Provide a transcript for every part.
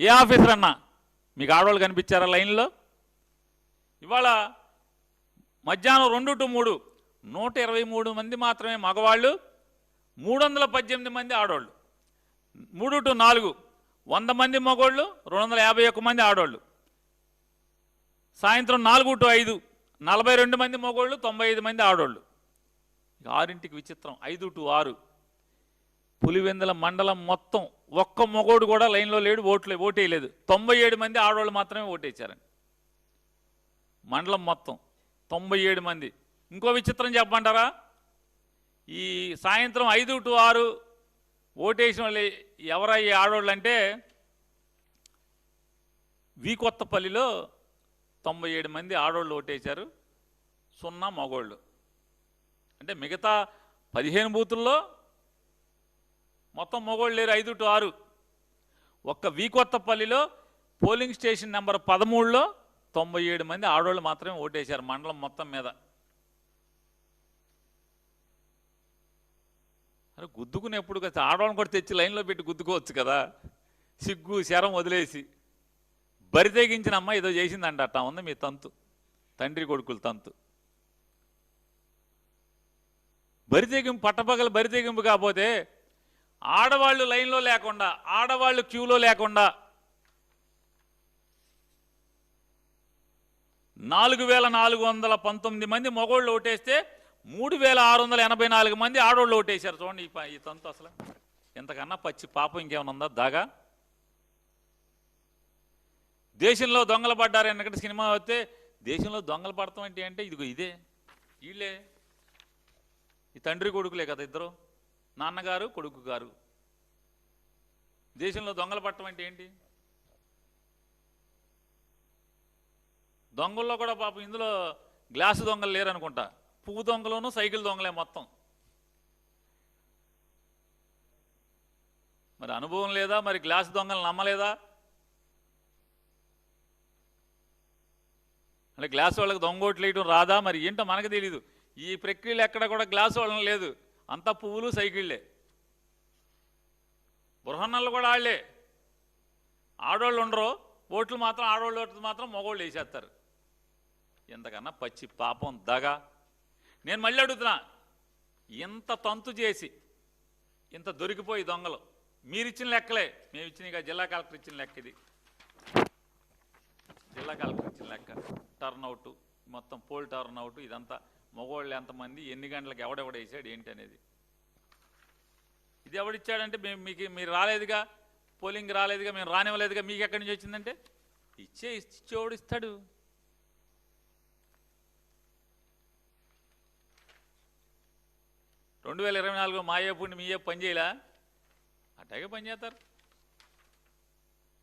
ఏ officer అన్నా? మీకు ఆడవాళ్ళు కనిపించారా లైన్లో? ఇవాళ మధ్యాహ్నం రెండు టు మూడు నూట ఇరవై మూడు మంది మాత్రమే మగవాళ్ళు మూడు వందల పద్దెనిమిది మంది ఆడవాళ్ళు. మూడు టు నాలుగు వంద మంది మగవాళ్ళు రెండు వందల యాభై ఒక్క మంది ఆడవాళ్ళు. సాయంత్రం నాలుగు టు ఐదు నలభై రెండు మంది మగవాళ్ళు తొంభై ఐదు మంది ఆడవాళ్ళు. ఆరింటికి విచిత్రం ఐదు టు ఆరు. పులివెందుల మండలం మొత్తం ఒక్క మొగోడు కూడా లైన్లో లేడు ఓట్లే ఓటేయలేదు. తొంభై ఏడు మంది ఆడవాళ్ళు మాత్రమే ఓటేశారండి. మండలం మొత్తం తొంభై ఏడు మంది. ఇంకో విచిత్రం చెప్పమంటారా? ఈ సాయంత్రం ఐదు టు ఆరు ఓటేసిన వాళ్ళు ఎవరయ్యే ఆడవాళ్ళు అంటే వి కొత్తపల్లిలో తొంభై ఏడు మంది ఆడవాళ్ళు ఓటేశారు సున్నా మగోళ్ళు. అంటే మిగతా పదిహేను బూతుల్లో మొత్తం మొగోళ్ళు లేరు ఐదు టు ఆరు. ఒక్క వీకొత్తపల్లిలో పోలింగ్ స్టేషన్ నెంబర్ పదమూడులో తొంభై ఏడు మంది ఆడవాళ్ళు మాత్రమే ఓటేశారు మండలం మొత్తం మీద. అరే గుద్దుకునేప్పుడు కదా? ఆడవాళ్ళని కూడా తెచ్చి లైన్లో పెట్టి గుద్దుకోవచ్చు కదా? సిగ్గు శరం వదిలేసి. బరి తెగించిన అమ్మ ఏదో చేసిందంట అట్టా ఉంది మీ తంతు. తండ్రి కొడుకుల తంతు. బరితెగింపు పట్టపగల బరి తెగింపు కాకపోతే ఆడవాళ్ళు లైన్లో లేకుండా ఆడవాళ్ళు క్యూలో లేకుండా నాలుగు వేల నాలుగు వందల పంతొమ్మిది మంది మగోళ్ళు ఓటేస్తే మూడు వేల ఆరు వందల ఎనభై నాలుగు మంది ఆడోళ్ళు ఓటేశారు. చూడండి ఈ తంతు అసలు. ఎంతకన్నా పచ్చి పాపం ఇంకేమైనా ఉందా? దాగా? దేశంలో దొంగలు పడ్డారు ఎన్నకటి సినిమా వస్తే దేశంలో దొంగలు పడతాం ఏంటి? అంటే ఇదిగో ఇదే. వీళ్ళే. ఈ తండ్రి కొడుకులే కదా ఇద్దరు. నాన్నగారు కొడుకు గారు దేశంలో దొంగలు పట్టడం అంటే ఏంటి? దొంగల్లో కూడా పాపం ఇందులో గ్లాసు దొంగలు లేరనుకుంటా. పువ్వు దొంగలోనూ సైకిల్ దొంగలే మొత్తం. మరి అనుభవం లేదా? మరి గ్లాసు దొంగలు నమ్మలేదా? అంటే గ్లాస్ వాళ్ళకి దొంగోట్లు వేయడం రాదా? మరి ఏంటో మనకు తెలీదు. ఈ ప్రక్రియలు ఎక్కడ కూడా గ్లాస్ వాళ్ళని లేదు. అంతా పువ్వులు సైకిళ్ళే. బృహన్నలు కూడా వాళ్ళే ఆడవాళ్ళు ఉండరు. ఓట్లు మాత్రం ఆడవాళ్ళు ఓట్లు మాత్రం మగవాళ్ళు వేసేస్తారు. ఎంతకన్నా పచ్చి పాపం దగ. నేను మళ్ళీ అడుగుతున్నా ఇంత తంతు చేసి ఇంత దొరికిపోయి దొంగలు. మీరిచ్చిన లెక్కలే. మేము ఇచ్చిన ఇక జిల్లా కలెక్టర్ ఇచ్చిన లెక్క ఇది. జిల్లా కలెక్టర్ ఇచ్చిన లెక్క. టర్న్ అవుట్ మొత్తం పోల్ టర్న్ అవుట్ ఇదంతా. మగవాళ్ళు ఎంతమంది ఎన్ని గంటలకు ఎవడెవడేసాడు ఏంటి అనేది ఇది ఎవడిచ్చాడంటే మేము మీకు మీరు రాలేదుగా పోలింగ్ రాలేదుగా మేము రానివ్వలేదుగా మీకు ఎక్కడి నుంచి వచ్చిందంటే ఇచ్చే ఇచ్చేవాడు ఇస్తాడు. రెండు వేల ఇరవై నాలుగు మా అయ్యే మీ ఏపు పని చేయలా? అట్టాగే పని చేస్తారు.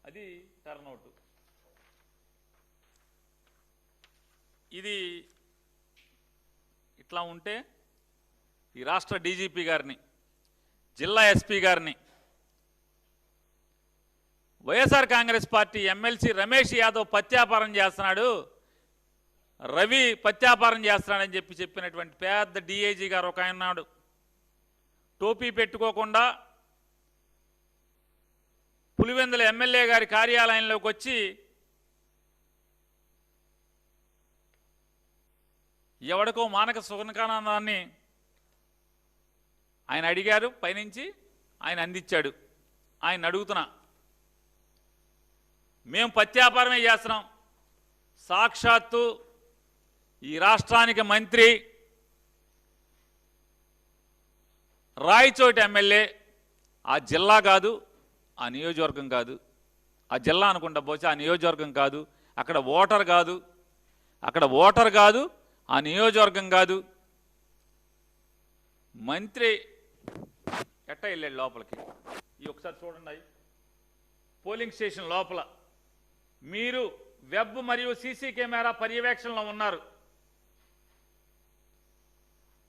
అది టర్న్అవుట్ ఇది ఇట్లా ఉంటే ఈ రాష్ట్ర డీజీపీ గారిని జిల్లా ఎస్పీ గారిని YSR Congress party MLC Ramesh Yadav పత్యాపారం చేస్తున్నాడు రవి పత్యాపారం చేస్తున్నాడని చెప్పి చెప్పినటువంటి పెద్ద డిఐజీ గారు ఒక ఆయన టోపీ పెట్టుకోకుండా పులివెందుల ఎమ్మెల్యే గారి కార్యాలయంలోకి వచ్చి ఎవడికో మానక సుగనకానందాన్ని ఆయన అడిగారు పైనుంచి ఆయన అందించాడు. ఆయన అడుగుతున్నా మేము పత్యాపారమే చేస్తున్నాం. సాక్షాత్తు ఈ రాష్ట్రానికి మంత్రి రాయచోటి ఎమ్మెల్యే ఆ జిల్లా కాదు ఆ నియోజకవర్గం కాదు. ఆ జిల్లా అనుకుంటా పోతే ఆ నియోజకవర్గం కాదు. అక్కడ ఓటర్ కాదు. అక్కడ ఓటర్ కాదు ఆ నియోజకవర్గం కాదు. మంత్రి ఎట్ట వెళ్ళాడు లోపలికి? ఈ ఒకసారి చూడండి పోలింగ్ స్టేషన్ లోపల. మీరు వెబ్ మరియు సీసీ కెమెరా పర్యవేక్షణలో ఉన్నారు.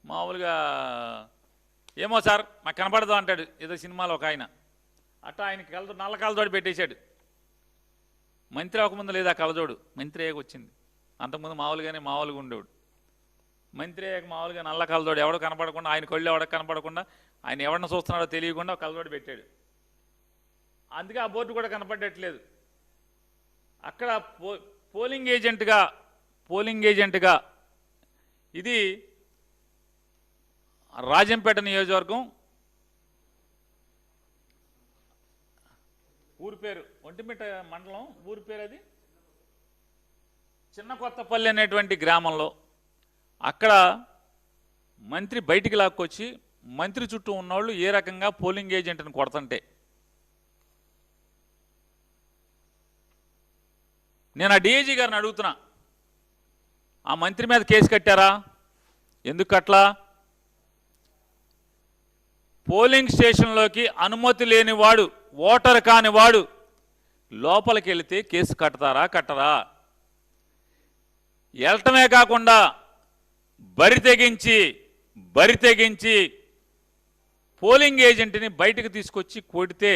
మామూలుగా ఏమో సార్ మాకు కనపడదు అంటాడు. ఏదో సినిమాలో ఒక ఆయన. అట్ట ఆయనకి కళ్ళ నల్ల కళ్ళతోడు పెట్టేశాడు. మంత్రి అవ్వకముందు లేదా కలజోడు మంత్రి అయ్యాక వచ్చింది. అంతకుముందు మామూలుగానే మామూలుగా ఉండేవాడు. మంత్రి మామూలుగా నల్ల కలజోడు ఎవడో కనపడకుండా ఆయన కళ్ళు ఎవడో కనపడకుండా ఆయన ఎవరిని చూస్తున్నాడో తెలియకుండా ఒక పెట్టాడు. అందుకే ఆ బోర్డు కూడా కనపడట్లేదు. అక్కడ పో పోలింగ్ ఏజెంట్గా పోలింగ్ ఏజెంట్గా ఇది రాజంపేట నియోజకవర్గం ఊరి పేరు ఒంటిమిట్ట మండలం ఊరి పేరు అది? చిన్న కొత్తపల్లి అనేటువంటి గ్రామంలో అక్కడ మంత్రి బయటికి లాక్కొచ్చి మంత్రి చుట్టూ ఉన్నవాళ్ళు ఏ రకంగా పోలింగ్ ఏజెంట్ని కొడతంటే. నేను ఆ డిఐజీ గారిని అడుగుతున్నా ఆ మంత్రి మీద కేసు కట్టారా? ఎందుకు అట్లా పోలింగ్ స్టేషన్లోకి అనుమతి లేనివాడు ఓటర్ కానివాడు లోపలికి వెళితే కేసు కడతారా కట్టరా? వెళ్ళటమే కాకుండా బరి తెగించి బరి తెగించి పోలింగ్ ఏజెంట్ని బయటికి తీసుకొచ్చి కొడితే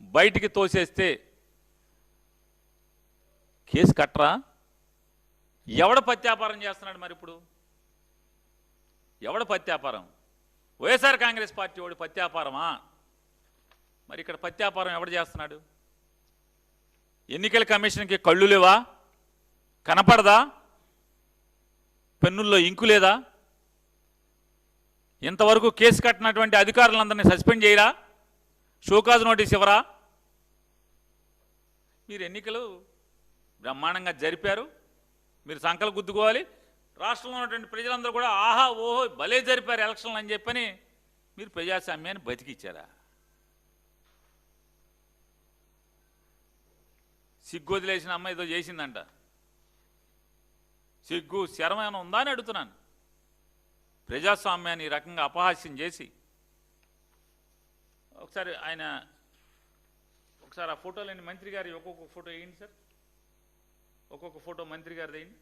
బయటికి తోసేస్తే కేసు కట్టరా? ఎవడ పత్యాపారం చేస్తున్నాడు మరి ఇప్పుడు? ఎవడ పత్యాపారం వైఎస్ఆర్ కాంగ్రెస్ పార్టీ వాడు పత్యాపారమా మరి ఇక్కడ పత్యాపారం ఎవడు చేస్తున్నాడు? ఎన్నికల కమిషన్కి కళ్ళు లేవా? కనపడదా? పెన్నుల్లో ఇంకు లేదా? ఇంతవరకు కేసు కట్టినటువంటి అధికారులందరినీ సస్పెండ్ చేయరా? షోకాజ్ నోటీస్ ఇవ్వరా? మీరు ఎన్నికలు బ్రహ్మాండంగా జరిపారు. మీరు సంకలు గుద్దుకోవాలి. రాష్ట్రంలో ఉన్నటువంటి ప్రజలందరూ కూడా ఆహా ఓహో భలే జరిపారు ఎలక్షన్లు అని చెప్పని మీరు ప్రజాస్వామ్యాన్ని బతికిచ్చారా? సిగ్గు వదిలేసిన అమ్మ ఏదో చేసిందంట. సిగ్గు శరం ఏమైనా ఉందా అని అడుగుతున్నాను. ప్రజాస్వామ్యాన్ని ఈ రకంగా అపహాస్యం చేసి ఒకసారి ఆయన ఒకసారి ఆ ఫోటోలని మంత్రి గారి ఒక్కొక్క ఫోటో వేయండి సార్. ఒక్కొక్క ఫోటో మంత్రి గారి వేయండి.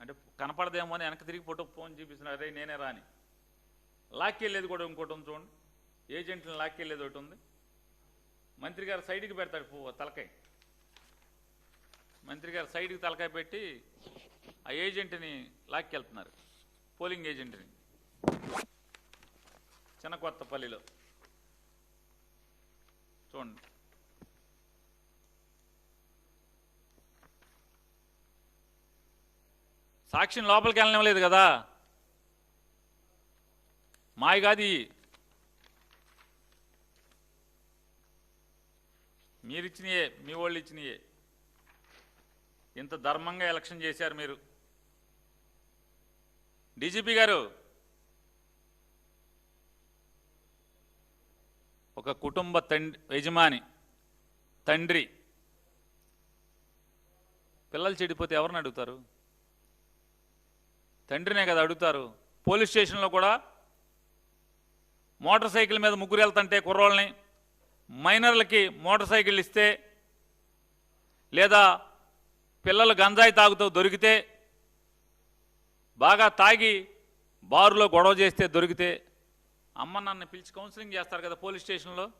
అంటే కనపడదేమో అని వెనక తిరిగి ఫోటో ఫోన్ చూపిస్తున్నారు. అరే నేనే రాని లాక్కెళ్ళేది కూడా ఇంకోటి ఉంది చూడండి. ఏజెంట్ని లాక్కెళ్ళేది ఒకటి ఉంది. మంత్రి గారు సైడ్కి పెడతాడు పో- తలకాయ. మంత్రి గారు సైడ్కి తలకాయ పెట్టి ఆ ఏజెంట్ని లాక్కెళ్తున్నారు. పోలింగ్ ఏజెంట్ని. చిన్న కొత్తపల్లిలో చూడండి. సాక్షిని లోపలికి వెళ్ళనివ్వలేదు కదా? మాయ కాదు మీరిచ్చినయే మీ వాళ్ళు ఇచ్చినయే ఇంత ధర్మంగా ఎలక్షన్ చేశారు మీరు. డీజీపీ గారు ఒక కుటుంబ తండ్రి యజమాని తండ్రి పిల్లలు చెడిపోతే ఎవరిని అడుగుతారు? తండ్రినే కదా అడుగుతారు. పోలీస్ స్టేషన్లో కూడా మోటార్ సైకిల్ మీద ముగ్గురు వెళ్తుంటే కుర్రోళ్ళని మైనర్లకి మోటార్ సైకిల్ ఇస్తే లేదా పిల్లలు గంజాయి తాగుతూ దొరికితే బాగా తాగి బారులో గొడవ చేస్తే దొరికితే అమ్మ నన్ను పిలిచి కౌన్సిలింగ్ చేస్తారు కదా పోలీస్ స్టేషన్లో.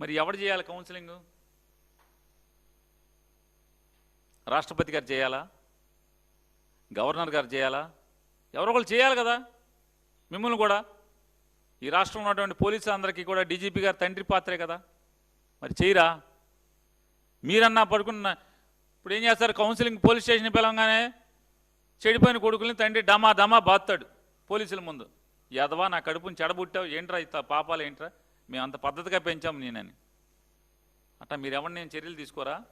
మరి ఎవడు చేయాలి కౌన్సిలింగ్? రాష్ట్రపతి గారు చేయాలా? గవర్నర్ గారు చేయాలా? ఎవరో ఒకరు చేయాలి కదా మిమ్మల్ని కూడా. ఈ రాష్ట్రంలో ఉన్నటువంటి పోలీసు అందరికీ కూడా డీజీపీ గారు తండ్రి పాత్రే కదా. మరి చేయరా? మీరన్నా పడుకున్న ఇప్పుడు ఏం చేస్తారు? కౌన్సిలింగ్ పోలీస్ స్టేషన్ పిలవగానే చెడిపోయిన కొడుకుల్ని తండ్రి డమా డమా బాత్తాడు పోలీసుల ముందు. యదవా నా కడుపుని చెడబుట్టావు ఏంట్రా ఇత పాపాలు ఏంట్రా? మేము అంత పద్ధతిగా పెంచాం నేనని. అట్లా మీరెవరిని నేను చర్యలు తీసుకోరా?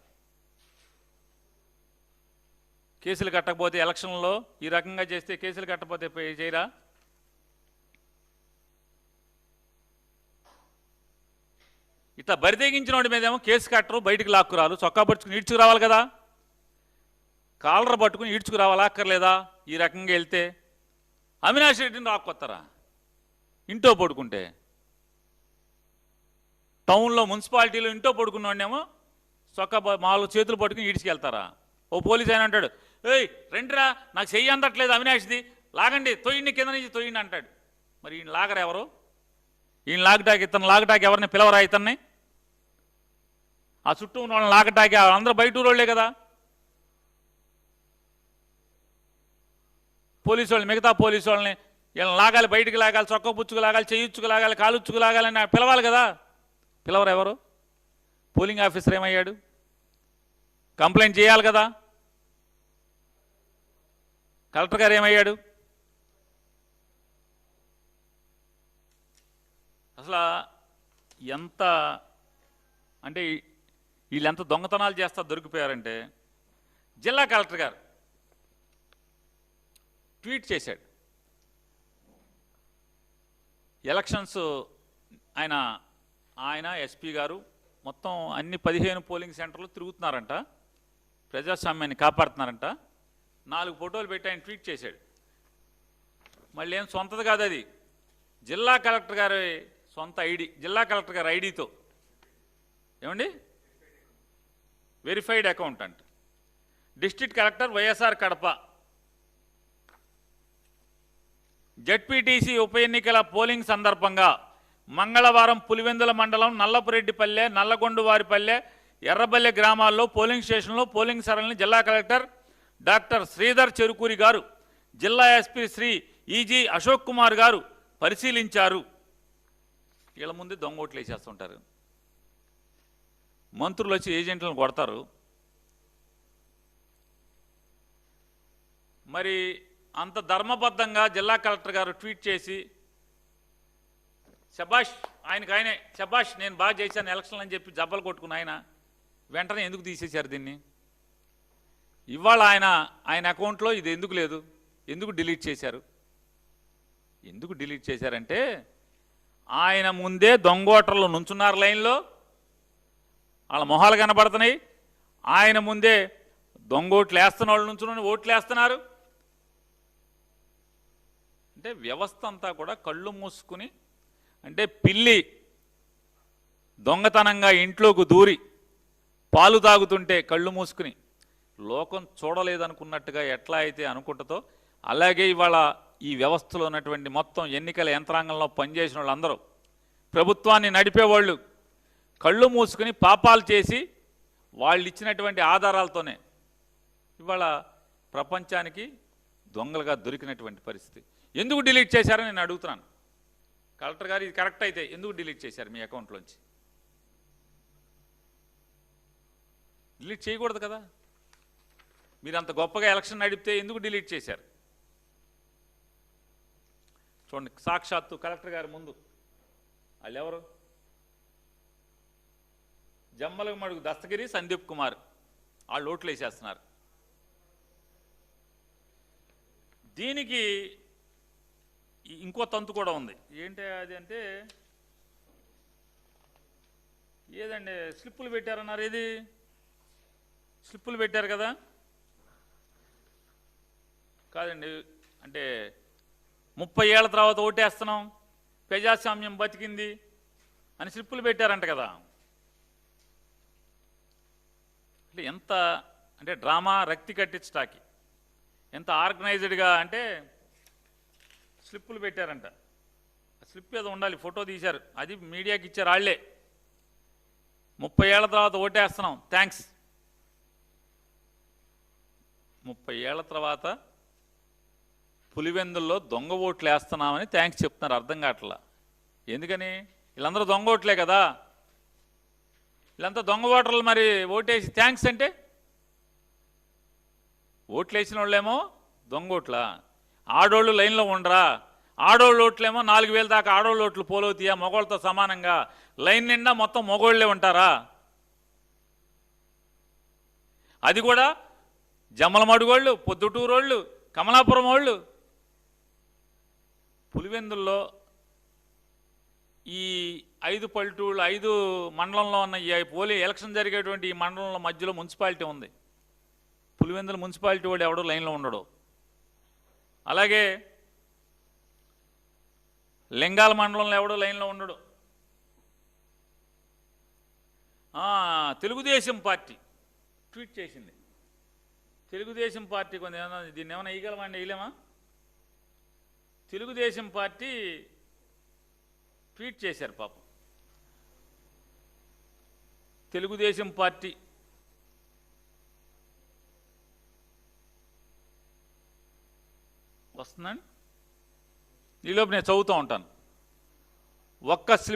కేసులు కట్టకపోతే ఎలక్షన్లో ఈ రకంగా చేస్తే కేసులు కట్టకపోతే పే- చేయరా? ఇట్లా బరితెగించిన వాడి మీదేమో కేసు కట్టరు బయటికి లాక్కురాలు చొక్కా పరుచుకుని ఈడ్చుకు రావాలి కదా? కాలర్ పట్టుకుని ఈడ్చుకు రావాలక్కర్లేదా ఈ రకంగా వెళ్తే అవినాష్ రెడ్డిని రాక్కొస్తారా ఇంట్లో పడుకుంటే? టౌన్లో మున్సిపాలిటీలో ఇంట్లో పడుకున్నాడేమో చొక్క మాలు చేతులు పట్టుకుని ఈడ్చుకెళ్తారా? ఓ పోలీస్ ఆయన అంటాడు ఏయ్ రండిరా నాకు చెయ్యి అందట్లేదు అవినాష్ది. లాగండి తొయ్యండి కింద నుంచి తొయ్యండి అంటాడు. మరి ఈయన లాగరు ఎవరు? ఈయన లాగటాకి ఇతను లాగటాకి ఎవరిని పిలవరా ఇతన్ని? ఆ చుట్టూ ఉన్న వాళ్ళని లాగటాకి అందరూ బయట ఊరోళ్ళే కదా. పోలీసు వాళ్ళని మిగతా పోలీసు వాళ్ళని వీళ్ళని లాగాలి బయటికి లాగాలి చొక్క పుచ్చుకు లాగాలి చేయుచ్చుకు లాగాలి కాలుచ్చుకు లాగాలని పిలవాలి కదా. పిలవరు ఎవరు? పోలింగ్ ఆఫీసర్ ఏమయ్యాడు? కంప్లైంట్ చేయాలి కదా. కలెక్టర్ గారు ఏమయ్యాడు? అసలు ఎంత అంటే ఈ- వీళ్ళు ఎంత దొంగతనాలు చేస్తా దొరికిపోయారంటే జిల్లా కలెక్టర్ గారు ట్వీట్ చేశాడు. ఎలక్షన్స్ ఆయన ఆయన ఎస్పీ గారు మొత్తం అన్ని పదిహేను పోలింగ్ సెంటర్లు తిరుగుతున్నారంట. ప్రజాస్వామ్యాన్ని కాపాడుతున్నారంట. నాలుగు ఫోటోలు పెట్టి ఆయన ట్వీట్ చేశాడు. మళ్ళీ ఏం సొంతది కాదు అది. జిల్లా కలెక్టర్ గారి సొంత ఐడి జిల్లా కలెక్టర్ గారి ఐడితో. ఏమండి? వెరిఫైడ్ అకౌంట్ అంట district collector YSR Kadapa. ZPTC ఉప ఎన్నికల పోలింగ్ సందర్భంగా మంగళవారం పులివెందుల మండలం నల్లపురెడ్డిపల్లె నల్లగొండువారిపల్లె ఎర్రబల్లె గ్రామాల్లో పోలింగ్ స్టేషన్లో పోలింగ్ సరళిని జిల్లా కలెక్టర్ డాక్టర్ శ్రీధర్ చెరుకూరి గారు జిల్లా SP Shri E G Ashok Kumar గారు పరిశీలించారు. వీళ్ళ ముందు దొంగ ఓట్లు వేసేస్తుంటారు. మంత్రులు వచ్చి ఏజెంట్లను కొడతారు. మరి అంత ధర్మబద్ధంగా జిల్లా కలెక్టర్ గారు ట్వీట్ చేసి శబాష్ ఆయనకు ఆయనే శబాష్ నేను బాగా చేశాను ఎలక్షన్లు అని చెప్పి జబ్బలు కొట్టుకున్న ఆయన వెంటనే ఎందుకు తీసేశారు దీన్ని? ఇవాళ ఆయన ఆయన అకౌంట్లో ఇది ఎందుకు లేదు? ఎందుకు డిలీట్ చేశారు? ఎందుకు డిలీట్ చేశారంటే ఆయన ముందే దొంగోటర్లు నుంచున్నారు లైన్లో వాళ్ళ మొహాలు కనబడుతున్నాయి. ఆయన ముందే దొంగ ఓట్లు వేస్తున్న వాళ్ళు నుంచుని ఓట్లు వేస్తున్నారు. అంటే వ్యవస్థ అంతా కూడా కళ్ళు మూసుకుని అంటే పిల్లి దొంగతనంగా ఇంట్లోకి దూరి పాలు తాగుతుంటే కళ్ళు మూసుకుని లోకం చూడలేదనుకున్నట్టుగా ఎట్లా అయితే అనుకుంటుందో అలాగే ఇవాళ ఈ వ్యవస్థలో ఉన్నటువంటి మొత్తం ఎన్నికల యంత్రాంగంలో పనిచేసిన వాళ్ళందరూ ప్రభుత్వాన్ని నడిపేవాళ్ళు కళ్ళు మూసుకుని పాపాలు చేసి వాళ్ళు ఇచ్చినటువంటి ఆధారాలతోనే ఇవాళ ప్రపంచానికి దొంగలుగా దొరికినటువంటి పరిస్థితి. ఎందుకు డిలీట్ చేశారని నేను అడుగుతున్నాను. కలెక్టర్ గారు ఇది కరెక్ట్ అయితే ఎందుకు డిలీట్ చేశారు మీ అకౌంట్లోంచి? డిలీట్ చేయకూడదు కదా. మీరు అంత గొప్పగా ఎలక్షన్ నడిపితే ఎందుకు డిలీట్ చేశారు? చూడండి సాక్షాత్తు కలెక్టర్ గారి ముందు. వాళ్ళు ఎవరు జమ్మల మడుగు దస్తగిరి సందీప్ కుమార్. వాళ్ళు ఓట్లు వేసేస్తున్నారు దీనికి ఇంకో తంతు కూడా ఉంది. ఏంటి అది అంటే ఏదండి స్లిప్పులు పెట్టారన్నారు ఇది స్లిప్పులు పెట్టారు కదా? కాదండి అంటే ముప్పై ఏళ్ళ తర్వాత ఓటేస్తున్నాం ప్రజాస్వామ్యం బతికింది అని స్లిప్పులు పెట్టారంట కదా. అంటే ఎంత అంటే డ్రామా రక్తి కట్టించటాకి ఎంత ఆర్గనైజ్డ్గా అంటే స్లిప్పులు పెట్టారంట. స్లిప్ ఏదో ఉండాలి ఫోటో తీశారు. అది మీడియాకి ఇచ్చారు వాళ్ళే ముప్పై ఏళ్ళ తర్వాత ఓటేస్తున్నాం. థ్యాంక్స్ ముప్పై ఏళ్ళ తర్వాత పులివెందుల్లో దొంగ ఓట్లు వేస్తున్నామని థ్యాంక్స్ చెప్తున్నారు అర్థం కావట్లా? ఎందుకని? వీళ్ళందరూ దొంగ ఓట్లే కదా? వీళ్ళంతా దొంగ ఓటర్లు మరి ఓటేసి థ్యాంక్స్ అంటే? ఓట్లు వేసిన వాళ్ళేమో దొంగ ఓట్లా? ఆడోళ్ళు లైన్లో ఉండరా? ఆడోళ్ళ ఓట్లేమో నాలుగు వేల దాకా ఆడోళ్ళ ఓట్లు పోలవుతాయా? మొగోళ్ళతో సమానంగా లైన్ నిండా మొత్తం మొగోళ్ళే ఉంటారా? అది కూడా జమ్మలమడుగోళ్ళు పొద్దుటూరోళ్ళు కమలాపురం వాళ్ళు పులివెందుల్లో ఈ ఐదు పల్లెటూళ్ళు ఐదు మండలంలో ఉన్న ఈ పోలీ ఎలక్షన్ జరిగేటువంటి ఈ మండలంలో మధ్యలో మున్సిపాలిటీ ఉంది. పులివెందుల మున్సిపాలిటీ వాడు ఎవడో లైన్లో ఉండడు. అలాగే లింగాల మండలంలో ఎవడో లైన్లో ఉండడు. తెలుగుదేశం పార్టీ ట్వీట్ చేసింది. తెలుగుదేశం పార్టీ కొంత ఏమన్నా దీన్ని ఏమైనా వేయగలమండి వేయలేమా తెలుగుదేశం పార్టీ ట్వీట్ చేశారు పాపం. తెలుగుదేశం పార్టీ వస్తుందండి? ఈలోపు నేను చదువుతూ ఉంటాను. ఒక్క స్లిప్